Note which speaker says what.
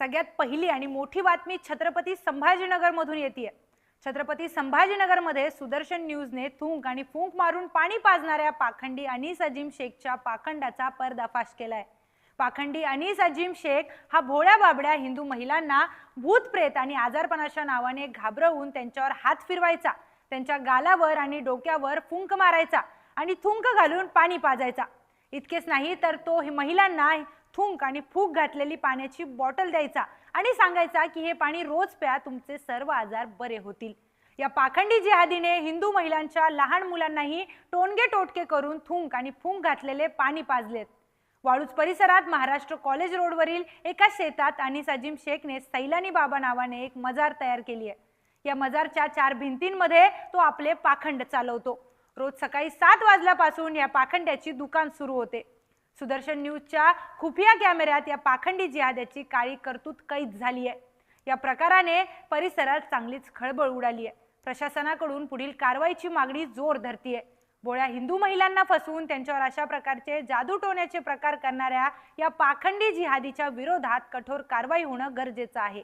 Speaker 1: सगळ्यात पहिली आणि मोठी बातमी छत्रपती संभाजीनगरमधून येते छत्रपती संभाजीनगरमध्ये सुदर्शन न्यूजने थुंक आणि फुंक मारून पाणी पाजणाऱ्या पाखंडी अनिस अजीम शेखच्या पाखंडाचा पर्दाफाश केलाय. पाखंडी अनीस अजीम शेख हा भोळ्या बाबड्या हिंदू महिलांना भूत प्रेत आणि आजारपणाच्या नावाने घाबरवून त्यांच्यावर हात फिरवायचा. त्यांच्या गालावर आणि डोक्यावर फुंक मारायचा आणि थुंक घालून पाणी पाजायचा. इतकेच नाही तर तो महिलांना थुंक आणि फूक घातलेली पाण्याची बॉटल द्यायचा आणि सांगायचा की हे पाणी रोज प्या तुमचे सर्व आजार बरे होतील. या पाखंडी जिहादीने हिंदू महिलांच्या लहान मुलांनाही टोनगे टोटके करून थुंक आणि फुंक घातलेले पाणी पाजलेत. वाळूज परिसरात महाराष्ट्र कॉलेज रोडवरील एका शेतात अनिस अजीम शेखने सैलानी बाबा नावाने एक मजार तयार केली आहे. या मजारच्या चार भिंतींमध्ये तो आपले पाखंड चालवतो. रोज सकाळी सात वाजल्यापासून या पाखंड्याची दुकान सुरू होते. सुदर्शन न्यूजच्या खुफिया कॅमेऱ्यात या पाखंडी जिहाद्याची काळी करतूत कैद झाली आहे या प्रकाराने परिसरात चांगलीच खळबळ उडाली आहे प्रशासनाकडून पुढील कारवाईची मागणी जोर धरतीये. बोळ्या हिंदू महिलांना फसवून त्यांच्यावर अशा प्रकारचे जादू टोण्याचे प्रकार करणाऱ्या या पाखंडी जिहादीच्या विरोधात कठोर कारवाई होणं गरजेचं आहे.